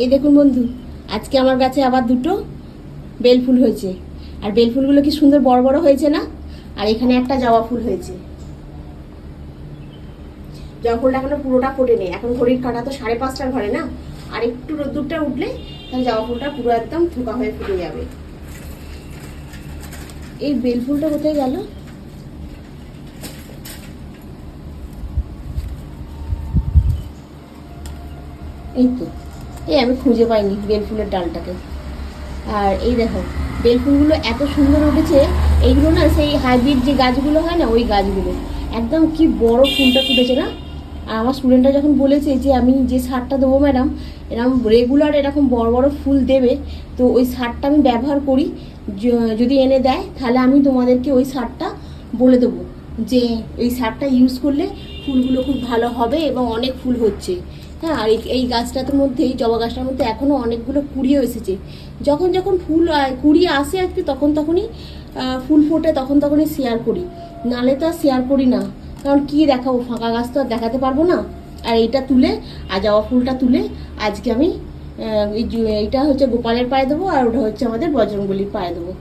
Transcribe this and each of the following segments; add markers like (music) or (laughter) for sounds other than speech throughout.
এই দেখুন বন্ধু, আজকে আমার কাছে আবার দুটো বেল ফুল হয়েছে। আর বেল ফুলগুলো কি সুন্দর বড় বড় হয়েছে না? আর এখানে একটা জবা ফুল হয়েছে। জবা ফুলটা এখনও পুরোটা ফোটেনি। এখন ঘড়ির কাটা তো সাড়ে পাঁচটার ঘরে না? আর একটু রোদ্দুরটা উঠলে তাহলে জবা ফুলটা পুরো একদম থোকা হয়ে ফুটে যাবে। এই বেল ফুলটা কোথায় গেল? এই তো। এই আমি খুঁজে পাইনি বেল ফুলের ডালটাকে। আর এই দেখো বেল ফুলগুলো এত সুন্দর উঠেছে, এইগুলো না সেই হাইব্রিড যে গাছগুলো হয় না, ওই গাছগুলো। একদম কি বড় ফুলটা ফুটেছে না? আর আমার স্টুডেন্টরা যখন বলেছে যে আমি যে সারটা দেবো ম্যাডাম এরকম রেগুলার এরকম বড় বড় ফুল দেবে, তো ওই সারটা আমি ব্যবহার করি যদি এনে দেয়, তাহলে আমি তোমাদেরকে ওই সারটা বলে দেবো। যে এই সারটা ইউজ করলে ফুলগুলো খুব ভালো হবে এবং অনেক ফুল হচ্ছে। হ্যাঁ আর এই- গাছটার মধ্যে এই জবা গাছটার মধ্যে এখনও অনেকগুলো কুড়িও এসেছে। যখন যখন ফুল কুড়ি আসে আর কি তখন তখনই ফুল ফোটে, তখন তখনই শেয়ার করি। নালে তো আর শেয়ার করি না। কারণ কি দেখাবো, ফাঁকা গাছ তো আর দেখাতে পারব না। আর এইটা তুলে আর জবা ফুলটা তুলে, আজকে আমি এই এইটা হচ্ছে গোপালের পায়ে দেবো, আর ওটা হচ্ছে আমাদের বজরঙ্গলির পায়ে দেবো।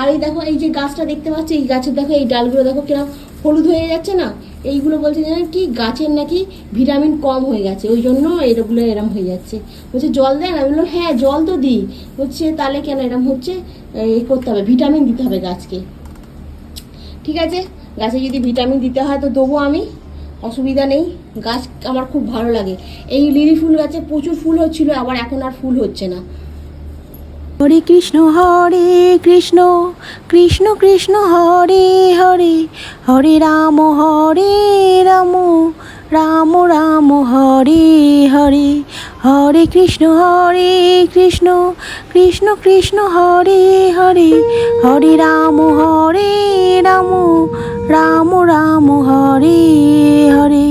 আর এই দেখো, এই যে গাছটা দেখতে পাচ্ছি, এই গাছের দেখো, এই ডালগুলো দেখো কীরকম হলুদ হয়ে যাচ্ছে না? এইগুলো বলছে জানেন কি গাছের নাকি ভিটামিন কম হয়ে গেছে, ওই জন্য এরগুলো এরম হয়ে যাচ্ছে। বলছে, জল দেন? আমি বললাম হ্যাঁ জল তো দিই। হচ্ছে তাহলে কেন এরম হচ্ছে? এই করতে হবে, ভিটামিন দিতে হবে গাছকে। ঠিক আছে? গাছে যদি ভিটামিন দিতে হয় তো দেবো আমি, অসুবিধা নেই। গাছ আমার খুব ভালো লাগে। এই লিলি ফুল গাছে প্রচুর ফুল হচ্ছিল, আবার এখন আর ফুল হচ্ছে না। হরে কৃষ্ণ হরে কৃষ্ণ কৃষ্ণ কৃষ্ণ, হরে হরে হরে রাম হরে রাম রাম রাম, হরে হরে হরে কৃষ্ণ হরে কৃষ্ণ কৃষ্ণ কৃষ্ণ, হরে হরে হরে রাম হরে রাম রাম রাম, হরে হরে।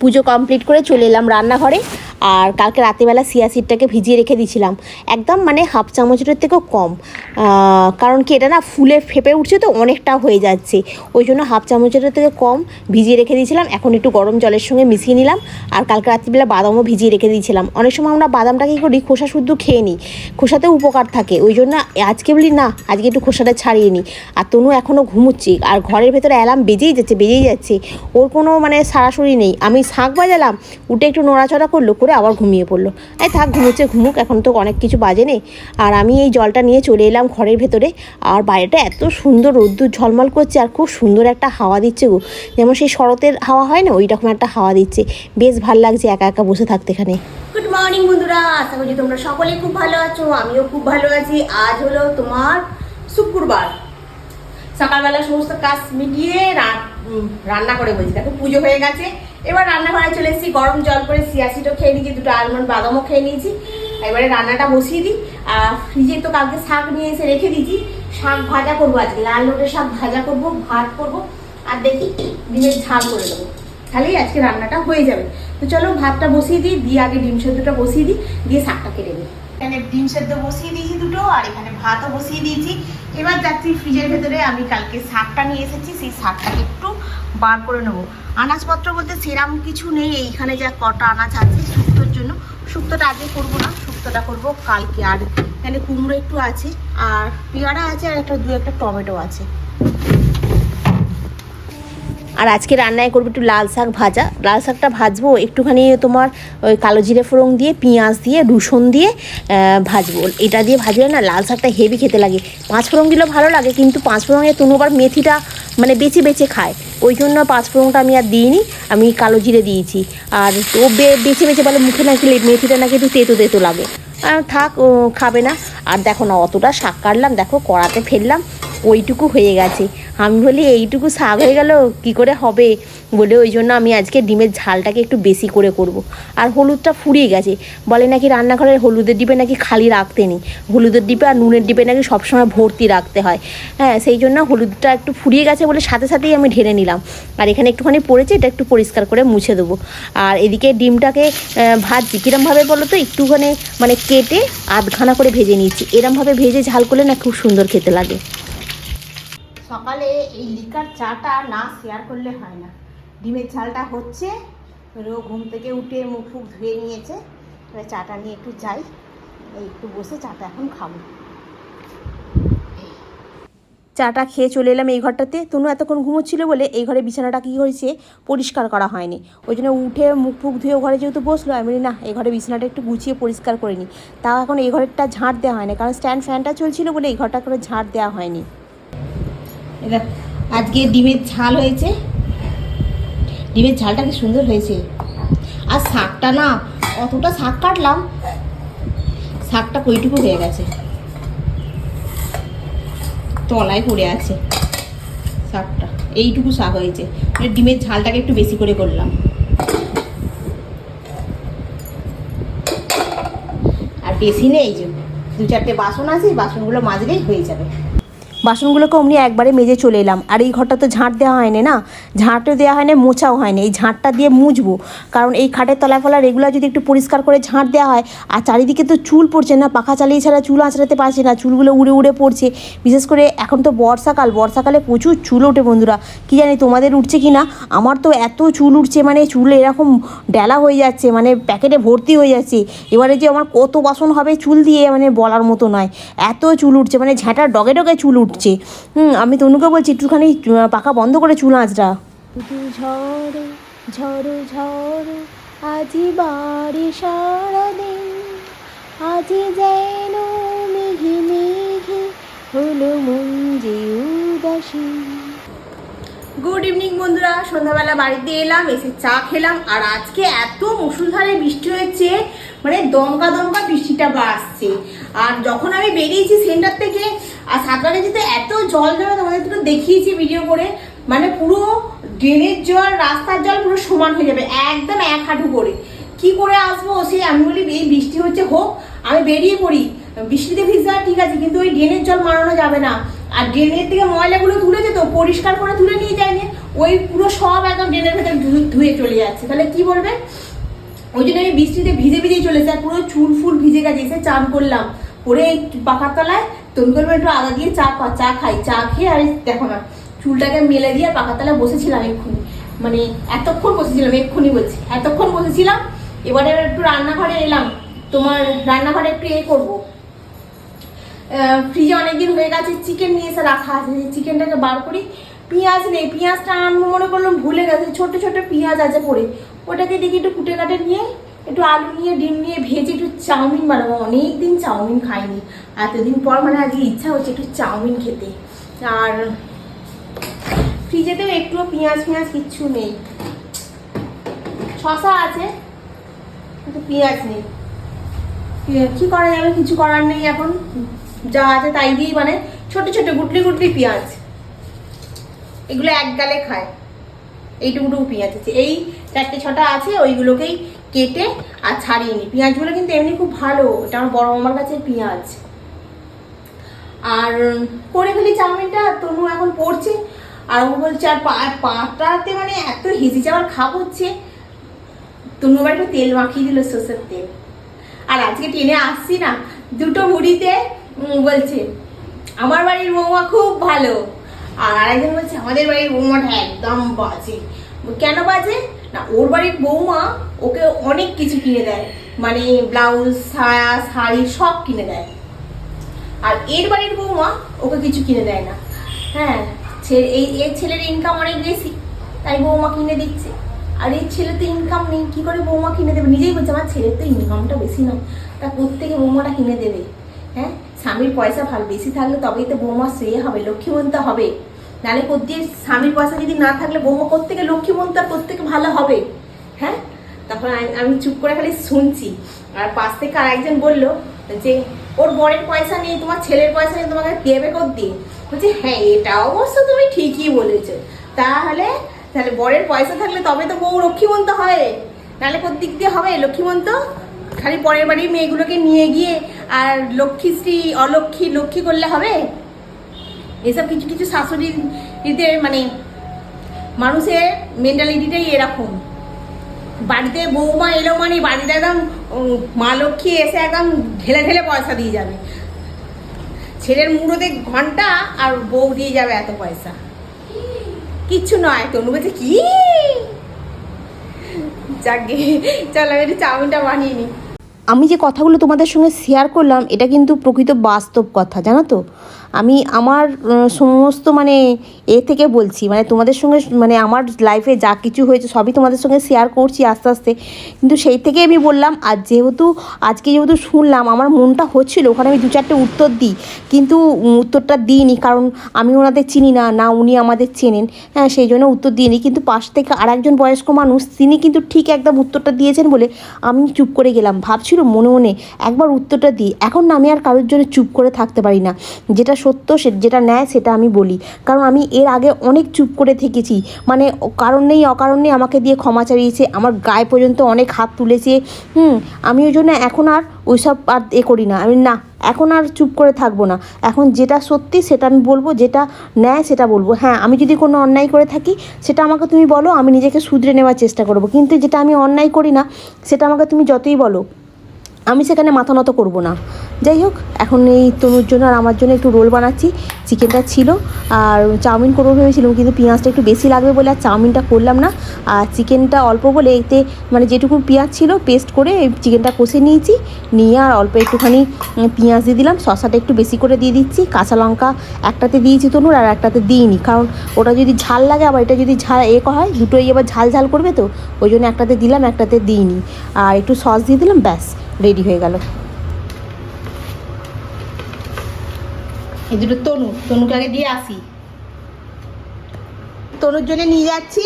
পুজো কমপ্লিট করে চলে এলাম রান্নাঘরে। আর কালকে রাতেবেলা সিয়া সিডটাকে ভিজিয়ে রেখে দিয়েছিলাম। একদম মানে হাফ চামচের থেকেও কম। কারণ কি এটা না ফুলে ফেপে উঠছে তো অনেকটা হয়ে যাচ্ছে। ওই জন্য হাফ চামচের থেকে কম ভিজিয়ে রেখে দিয়েছিলাম। এখন একটু গরম জলের সঙ্গে মিশিয়ে নিলাম। আর কালকে রাত্রিবেলা বাদামও ভিজিয়ে রেখে দিয়েছিলাম। অনেক সময় আমরা বাদামটা কী করি? খোসা শুদ্ধ খেয়ে নিই। খোসাতে উপকার থাকে। ওই জন্য আজকে বলি না, আজকে একটু খোসাটা ছাড়িয়ে নিই। আর তনু এখনও ঘুমুচ্ছি। আর ঘরের ভেতরে অ্যালার্ম বেজেই যাচ্ছে বেজেই যাচ্ছে। ওর কোনো মানে সারাসরি নেই। আমি শাঁখ বাজালাম, উঠে একটু নড়াচড়া করল, করে আবার ঘুমিয়ে পড়ল। এই থাক, ঘুমোচ্ছে, ঘুমুক, এখন তো অনেক কিছু বাজে নেই। আর আমি এই জলটা নিয়ে চলে এলাম ঘরের ভেতরে। আর বাইরেটা এত সুন্দর, রোদ্দুর ঝলমল করছে, আর খুব সুন্দর একটা হাওয়া দিচ্ছে গো। যেমন সেই শরতের হাওয়া হয় না, ওই রকম একটা হাওয়া দিচ্ছে। বেশ ভালো লাগছে একা একা বসে থাকতে এখানে। গুড মর্নিং বন্ধুরা। আশা করছি তোমরা সকলেই খুব ভালো আছো, আমিও খুব ভালো আছি। আজ হলো তোমার শুক্রবার। সকালবেলা সমস্ত কাজ মিটিয়ে রান্না করে বলছি। দেখো, পুজো হয়ে গেছে। এবার রান্নাঘরে চলে এসেছি, গরম জল করে সিয়াসিটও খেয়ে নিয়েছি, দুটো আলমন্ড বাদামও খেয়ে নিয়েছি। এবারে রান্নাটা বসিয়ে দিই। আর ফ্রিজে তো কালকে শাক নিয়ে এসে রেখে দিয়েছি। শাক ভাজা করব আজকে, লাল লোটের শাক ভাজা করব, ভাত করব, আর দেখি ডিমের ঝাল করে দেবো। তাহলেই আজকে রান্নাটা হয়ে যাবে। তো চলো ভাতটা বসিয়ে দিই, দিয়ে আগে ডিম সেদ্ধটা বসিয়ে দিই, দিয়ে শাকটা কেটে দিই এখানে ডিম সেদ্ধ বসিয়ে দিয়েছি দুটো, আর এখানে ভাতও বসিয়ে দিয়েছি। এবার যাচ্ছি ফ্রিজের ভেতরে, আমি কালকে শাকটা নিয়ে এসেছি, সেই শাকটাকে একটু বার করে নেব। আনাজপত্র বলতে সেরাম কিছু নেই, এইখানে যা কটা আনাজ আছে শুক্তোর জন্য। শুক্তোটা আগে করব না শুক্তোটা করব কালকে। আর এখানে কুমড়ো একটু আছে, আর পেয়ারা আছে, আর একটা দু একটা টমেটো আছে। আর আজকে রান্নায় করব একটু লাল শাক ভাজা। লাল শাকটা ভাজবো একটুখানি তোমার ওই কালো জিরে ফোড়ন দিয়ে, পেঁয়াজ দিয়ে, রসুন দিয়ে ভাজবো। এটা দিয়ে ভাজলে না লাল শাকটা হেভি খেতে লাগে। পাঁচ ফোড়ন দিলেও ভালো লাগে, কিন্তু পাঁচ ফোড়নে তনুবার মেথিটা মানে বেছে বেছে খায়। ওই জন্য পাঁচফোড়নটা আমি আর দিইনি, আমি কালো জিরে দিয়েছি। আর ও বে- বেছে বেছে বলে মুখে নাকি মেথিটা নাকি একটু তেতো তেতো লাগে। থাক খাবে না। আর দেখো না, অতটা শাক কাটলাম, দেখো কড়াতে ফেললাম, ওইটুকু হয়ে গেছে। আমি বলি, এইটুকু শাক হয়ে গেল, কি করে হবে? বলে ওই জন্য আমি আজকে ডিমের ঝালটাকে একটু বেশি করে করব। আর হলুদটা ফুরিয়ে গেছে। বলে নাকি রান্নাঘরের হলুদের ডিবে নাকি খালি রাখতে নেই। হলুদের ডিবে আর নুনের ডিবে নাকি সবসময় ভর্তি রাখতে হয়। হ্যাঁ সেই জন্য হলুদটা একটু ফুরিয়ে গেছে বলে সাথে সাথেই আমি ঢেলে নিলাম। আর এখানে একটুখানি পড়েছে, এটা একটু পরিষ্কার করে মুছে দেবো। আর এদিকে ডিমটাকে ভাজছি। কীরমভাবে বলো তো? একটুখানি মানে কেটে আধখানা করে ভেজে নিচ্ছি। এরমভাবে ভেজে ঝাল করলে না খুব সুন্দর খেতে লাগে। সকালে এই লিকার চাটা না শেয়ার করলে হয় না। ডিমের ঝালটা হচ্ছে। রো ঘুম থেকে উঠে মুখ ফুক ধুয়ে নিয়েছে। এবার চাটা নিয়ে একটু যাই। এই একটু বসে চাটা এখন খাব। চাটা খেয়ে চলে এলাম এই ঘরটাতে। তনু এতক্ষণ ঘুমোচ্ছিল বলে এই ঘরে বিছানাটা কী হয়েছে পরিষ্কার করা হয়নি। ওই জন্য উঠে মুখ ফুক ধুয়ে ঘরে যেহেতু বসল আমি বলি না এই ঘরে বিছানাটা একটু গুছিয়ে পরিষ্কার করে নিই তাও এখন এই ঘরেরটা ঝাঁট দেওয়া হয়নি কারণ স্ট্যান্ড ফ্যানটা চলছিল বলে এই ঘরটা করে ঝাঁট দেওয়া হয়নি। আজকে ডিমের ঝাল হয়েছে। ডিমের ঝালটা কি সুন্দর হয়েছে। আর শাকটা না, অতটা শাক কাটলাম, শাকটা কইটুকু হয়ে গেছে। তলায় পড়ে আছে শাকটা, এইটুকু শাক হয়েছে। মানে ডিমের ঝালটাকে একটু বেশি করে করলাম। আর বেশি নেই যে দু চারটে বাসন আছে, বাসনগুলো মাজলেই হয়ে যাবে। বাসনগুলোকে অমনি একবারে মেজে চলে এলাম। আর এই ঘরটা তো ঝাঁট দেওয়া হয়নি না? ঝাঁটও দেওয়া হয়নি, মোছাও হয়নি। এই ঝাঁটটা দিয়ে মুছবো। কারণ এই খাটের তলা ফলা রেগুলার যদি একটু পরিষ্কার করে ঝাঁট দেওয়া হয়, আর চারিদিকে তো চুল পড়ছে না, পাখা চালিয়ে ছাড়া চুল আঁচড়াতে পারছে না, চুলগুলো উড়ে উড়ে পড়ছে। বিশেষ করে এখন তো বর্ষাকাল, বর্ষাকালে প্রচুর চুল ওঠে বন্ধুরা। কি জানি তোমাদের উঠছে কি না আমার তো এত চুল উঠছে মানে চুল এরকম ডেলা হয়ে যাচ্ছে মানে প্যাকেটে ভর্তি হয়ে যাচ্ছে। এবারে যে আমার কত বাসন হবে চুল দিয়ে মানে বলার মতো নয়। এত চুল উঠছে মানে ঝাঁটার ডগে ডগে চুল উঠছে। হুম আমি তনুকে বলছি একটুখানি পাখা বন্ধ করে চুল আঁচড়া। ঝড়ো ঝড়ো ঝড়ো আজি বাড়ি সারাদিন আজি যেন মেঘে মেঘে হলো মন যে উদাসী। গুড ইভিনিং বন্ধুরা সন্ধ্যাবেলা বাড়িতে এলাম এসে চা খেলাম আর আজকে এত মুসুলধারে বৃষ্টি হয়েছে মানে দমকা দমকা বৃষ্টিটা আসছে। আর যখন আমি বেরিয়েছি সেন্টার থেকে আর সাঁতরা যেতে এত জল জমে তোমাদের একটু দেখিয়েছি ভিডিও করে মানে পুরো ড্রেনের জল, রাস্তার জল পুরো সমান হয়ে যাবে, একদম এক হাঁটু করে। কি করে আসব? সে আমি বলি, এই বৃষ্টি হচ্ছে, হোক, আমি বেরিয়ে পড়ি। বৃষ্টিতে ভিজা, ঠিক আছে, কিন্তু ওই ড্রেনের জল মারানো যাবে না। আর ড্রেনের থেকে ময়লাগুলো তুলে যেত পরিষ্কার করে তুলে নিয়ে যায়নি ওই পুরো সব একদম ড্রেনের ভেতরে ধুয়ে চলে যাচ্ছে। তাহলে কি বলবে? ওই জন্য আমি বৃষ্টিতে ভিজে ভিজেই চলেছে, আর পুরো চুল ফুল ভিজে গেছে। এসে চান করলাম করে এই পাখার তলায় তুমি করবে একটু আদা দিয়ে চা চা খাই, চা খেয়ে আর দেখো না, চুলটাকে মেলে দিয়ে পাখার তলায় বসেছিলাম এক্ষুনি। মানে এতক্ষণ বসেছিলাম, এক্ষুনি বলছি, এতক্ষণ বসেছিলাম, এবারে একটু রান্নাঘরে এলাম। তোমার রান্নাঘরে একটু এ করব। ফ্রিজে অনেকদিন হয়ে গেছে চিকেন নিয়ে এসে রাখা আছে চিকেনটাকে বার করি। পেঁয়াজ নেই, পেঁয়াজটা আমি মনে করলাম ভুলে গেছে ছোট ছোট পেঁয়াজ আছে পড়ে। ওটাকে দেখি একটু কুটে কাটে নিয়ে একটু আলু নিয়ে, ডিম নিয়ে ভেজে একটু চাউমিন বানাবো। অনেক দিন চাউমিন খাইনি। এতদিন পর মানে আজকে ইচ্ছা হচ্ছে একটু চাউমিন খেতে। আর ফ্রিজেতেও একটুও পেঁয়াজ পেঁয়াজ কিচ্ছু নেই। শশা আছে, কিন্তু পেঁয়াজ নেই। কি করা যাবে? কিছু করার নেই এখন। যা আছে তাই দিয়েই মানে ছোট ছোট গুটলি গুটলি পেঁয়াজ। এগুলো এক গালে খায়। এইটুকুটুকু পেঁয়াজ আছে। এই চারটে ছটা আছে, ওইগুলোকেই কেটে আর ছাড়িয়ে নিই। পেঁয়াজগুলো কিন্তু এমনি খুব ভালো এটা আমার বড় মামার কাছে পেঁয়াজ। আর করে ফেলি চাউমিনটা, তনু এখন পড়ছে আর ও বলছে, আর পাটাতে মানে এত হেসে যাওয়ার খাপ হচ্ছে। তনু আবার একটু তেল মাখিয়ে দিল সর্ষের তেল। আর আজকে ট্রেনে আসছি না, দুটো মুড়িতে বলছে, আমার বাড়ির মৌমা খুব ভালো। আর আরেকজন বলছে, আমাদের বাড়ির বৌমাটা একদম বাজে। কেন বাজে? না, ওর বাড়ির বৌমা ওকে অনেক কিছু কিনে দেয়। মানে ব্লাউজ, সায়া, শাড়ি সব কিনে দেয়। আর এর বাড়ির বৌমা ওকে কিছু কিনে দেয় না। হ্যাঁ ছেলে এই এর ছেলের ইনকাম অনেক বেশি, তাই বৌমা কিনে দিচ্ছে। আর এই ছেলে তো ইনকাম নেই, কী করে বৌমা কিনে দেবে? নিজেই বলছে, আমার ছেলের তো ইনকামটা বেশি নয়, তা কোত্থেকে বৌমাটা কিনে দেবে। হ্যাঁ স্বামীর পয়সা ভালো, বেশি থাকলে তবেই তো বৌমা সে হবে, লক্ষ্মীমন্ত হবে। নাহলে কোথায় স্বামীর পয়সা যদি না থাকলে বৌমা কোত্থেকে লক্ষ্মীমন্ত আর কোত্থেকে ভালো হবে। হ্যাঁ? তখন আমি- আমি চুপ করে খালি শুনছি। আর পাশ থেকে আর একজন বলল যে, ওর বরের পয়সা নেই, তোমার ছেলের পয়সা নেই, তোমাকে দেবে দিয়ে বলছে হ্যাঁ এটা অবশ্য তুমি ঠিকই বলেছ। তাহলে তাহলে বরের পয়সা থাকলে তবে তো বউ লক্ষ্মীমন্ত হয়। নাহলে কোন দিক দিয়ে হবে লক্ষ্মীমন্ত? খালি পরের বাড়ির মেয়েগুলোকে নিয়ে গিয়ে আর লক্ষ্মীশ্রী, অলক্ষ্মী, লক্ষ্মী করলে হবে? এসব কিছু কিছু শাশুড়িদের মানে মানুষের মেন্টালিটিটাই এরকম। বাড়িতে বৌমা এলো মানে বাড়িতে একদম মা লক্ষ্মী এসে একদম ঢেলে ঢেলে পয়সা দিয়ে যাবে। ছেলের মুড়োতে ঘণ্টা আর বউ দিয়ে যাবে এত পয়সা। কিচ্ছু নয়, তনু বলছে, কি? যাকে চল আমি একটু চাউমিনটা বানিয়ে নিই আমি যে কথাগুলো তোমাদের সঙ্গে শেয়ার করলাম এটা কিন্তু প্রকৃত বাস্তব কথা জানো তো? আমি আমার সমস্ত মানে এ থেকে বলছি মানে তোমাদের সঙ্গে মানে আমার লাইফে যা কিছু হয়েছে সবই তোমাদের সঙ্গে শেয়ার করছি আস্তে আস্তে। কিন্তু সেই থেকে আমি বললাম আর যেহেতু, আজকে যেহেতু শুনলাম, আমার মনটা হচ্ছিল, ওখানে আমি দু চারটে উত্তর দিই। কিন্তু উত্তরটা দিইনি, কারণ আমি ওনাদের চিনি না না উনি আমাদের চেনেন। হ্যাঁ সেই জন্য উত্তর দিইনি। কিন্তু পাশ থেকে আরেকজন বয়স্ক মানুষ, তিনি কিন্তু ঠিক একদম উত্তরটা দিয়েছেন বলে আমি চুপ করে গেলাম। ভাবছিল মনে মনে একবার উত্তরটা দিই। এখন না আমি আর কারোর জন্য চুপ করে থাকতে পারি না। যেটা সত্য সে যেটা নেয় সেটা আমি বলি। কারণ আমি এর আগে অনেক চুপ করে থেকেছি। মানে কারণ নেই অকারণ নেই আমাকে দিয়ে ক্ষমা চালিয়েছে। আমার গায়ে পর্যন্ত অনেক হাত তুলেছে। হুম, আমি ওই জন্য এখন আর ওইসব আর এ করি না। আমি না, এখন আর চুপ করে থাকব না। এখন যেটা সত্যি সেটা আমি বলব, যেটা ন্যায় সেটা বলব। হ্যাঁ আমি যদি কোনো অন্যায় করে থাকি, সেটা আমাকে তুমি বলো, আমি নিজেকে শুধরে নেওয়ার চেষ্টা করব। কিন্তু যেটা আমি অন্যায় করি না, সেটা আমাকে তুমি যতই বলো। আমি সেখানে মাথা নত করব না। যাই হোক, এখন এই তনুর জন্য আর আমার জন্য একটু রোল বানাচ্ছি। চিকেনটা ছিল আর চাউমিন করব ভেবেছিলাম, কিন্তু পেঁয়াজটা একটু বেশি লাগবে বলে আর চাউমিনটা করলাম না। আর চিকেনটা অল্প বলে এতে মানে যেটুকু পেঁয়াজ ছিল, পেস্ট করে চিকেনটা কষে নিয়েছি। নিয়ে আর অল্প একটুখানি পেঁয়াজ দিয়ে দিলাম। শসাটা একটু বেশি করে দিয়ে দিচ্ছি। কাঁচা লঙ্কা একটাতে দিয়েছি তনুর আর একটাতে দিইনি। কারণ ওটা যদি ঝাল লাগে, আবার এটা যদি ঝাল এ হয়, দুটোই এবার ঝাল ঝাল করবে তো, ওই জন্য একটাতে দিলাম, একটাতে দিইনি। আর একটু সস দিয়ে দিলাম, ব্যাস। রেডি হয়ে গেল। এই দুটো তনু তনুকে আগে দিয়ে আসি। তনুর জন্য নিয়ে যাচ্ছি।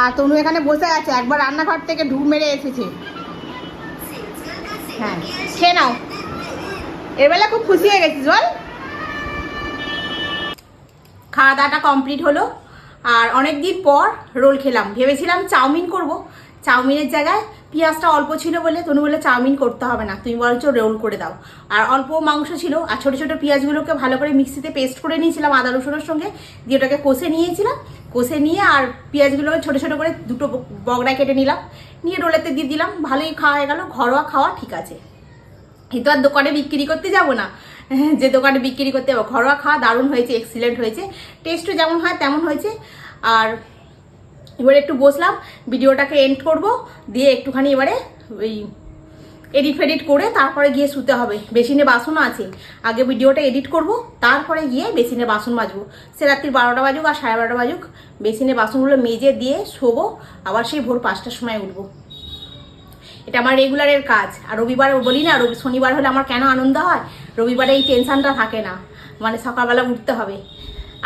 আর তনু এখানে বসে আছে একবার রান্নাঘর থেকে ঢুক মেরে এসেছে। হ্যাঁ খেয়ে নাও। এবেলা খুব খুশি হয়ে গেছিস বল। খাওয়া দাওয়াটা কমপ্লিট হলো। আর অনেক দিন পর রোল খেলাম। ভেবেছিলাম চাউমিন করব। চাউমিনের জায়গায় পেঁয়াজটা অল্প ছিল বলে তনু বলে চাউমিন করতে হবে না, তুমি বরঞ্চ রোল করে দাও। আর অল্প মাংস ছিল, আর ছোটো ছোটো পেঁয়াজগুলোকে ভালো করে মিক্সিতে পেস্ট করে নিয়েছিলাম আদা, রসুনের সঙ্গে, দিয়ে ওটাকে কষে নিয়েছিলাম। কষে নিয়ে আর পেঁয়াজগুলোকে ছোটো ছোটো করে দুটো বগড়ায় কেটে নিলাম। নিয়ে রোলেতে দিয়ে দিলাম, ভালোই খাওয়া হয়ে গেল, ঘরোয়া খাওয়া ঠিক আছে। এই তো আর দোকানে বিক্রি করতে যাব না। (laughs) যে দোকানে বিক্রি করতে যাব, ঘরোয়া খাওয়া দারুণ হয়েছে এক্সিলেন্ট হয়েছে টেস্টও যেমন হয় তেমন হয়েছে। আর এবারে একটু বসলাম, ভিডিওটাকে এন্ড করব, দিয়ে একটুখানি এবারে ওই এডিট ফেডিট করে তারপরে গিয়ে শুতে হবে। বেসিনে বাসনও আছে। আগে ভিডিওটা এডিট করব, তারপরে গিয়ে বেসিনে বাসন মাজবো। সে রাত্রি বারোটা বাজুক আর সাড়ে বারোটা বাজুক। বেসিনে বাসনগুলো মেজে দিয়ে শোবো, আবার সেই ভোর পাঁচটার সময় উঠবো। এটা আমার রেগুলারের কাজ। আর রবিবার বলি না, রবি শনিবার হলে আমার কেন আনন্দ হয়? রবিবারে এই টেনশানটা থাকে না। মানে সকালবেলা উঠতে হবে।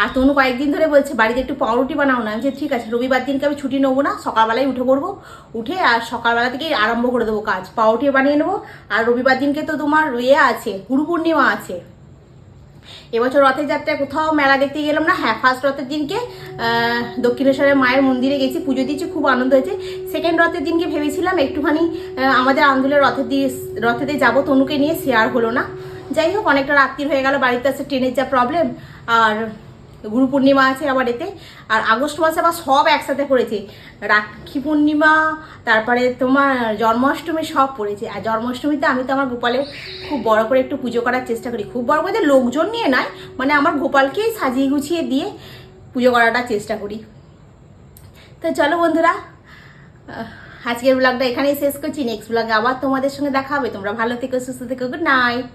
আর তনু কয়েকদিন ধরে বলছে বাড়িতে একটু পাউরুটি বানাও না। আমি বলছি, ঠিক আছে রবিবার দিনকে আমি ছুটি নেব না সকালবেলায় উঠে পড়ব। উঠে আর সকালবেলা থেকেই আরম্ভ করে দেবো কাজ। পাউরুটি বানিয়ে নেব। আর রবিবার দিনকে তো তোমার ইয়ে আছে গুরু পূর্ণিমা আছে। এবছর রথযাত্রায় কোথাও মেলা দেখতে গেলাম না। হ্যাঁ ফার্স্ট রথের দিনকে দক্ষিণেশ্বরের মায়ের মন্দিরে গেছি পুজো দিয়েছি খুব আনন্দ হয়েছে। সেকেন্ড রথের দিনকে ভেবেছিলাম একটুখানি আমাদের আন্দোলনের রথের দিয়ে রথেতে যাব তনুকে নিয়ে শেয়ার হলো না। যাই হোক অনেকটা রাত্রির হয়ে গেল বাড়িতে আছে ট্রেনের যা প্রবলেম আর গুরু পূর্ণিমা আছে আবার এতে, আর আগস্ট মাসে আবার সব একসাথে পড়েছে। রাখি পূর্ণিমা, তারপরে তোমার জন্মাষ্টমী সব পড়েছে। আর জন্মাষ্টমীতে আমি তো আমার গোপালের খুব বড় করে একটু পুজো করার চেষ্টা করি। খুব বড় করে লোকজন নিয়ে নয় মানে আমার গোপালকেই সাজিয়ে গুছিয়ে দিয়ে পুজো করাটা চেষ্টা করি। তো চলো বন্ধুরা আজকের ব্লগটা এখানেই শেষ করছি। নেক্সট ব্লগে আবার তোমাদের সঙ্গে দেখা হবে। তোমরা ভালো থেকো, সুস্থ থেকো গুড নাইট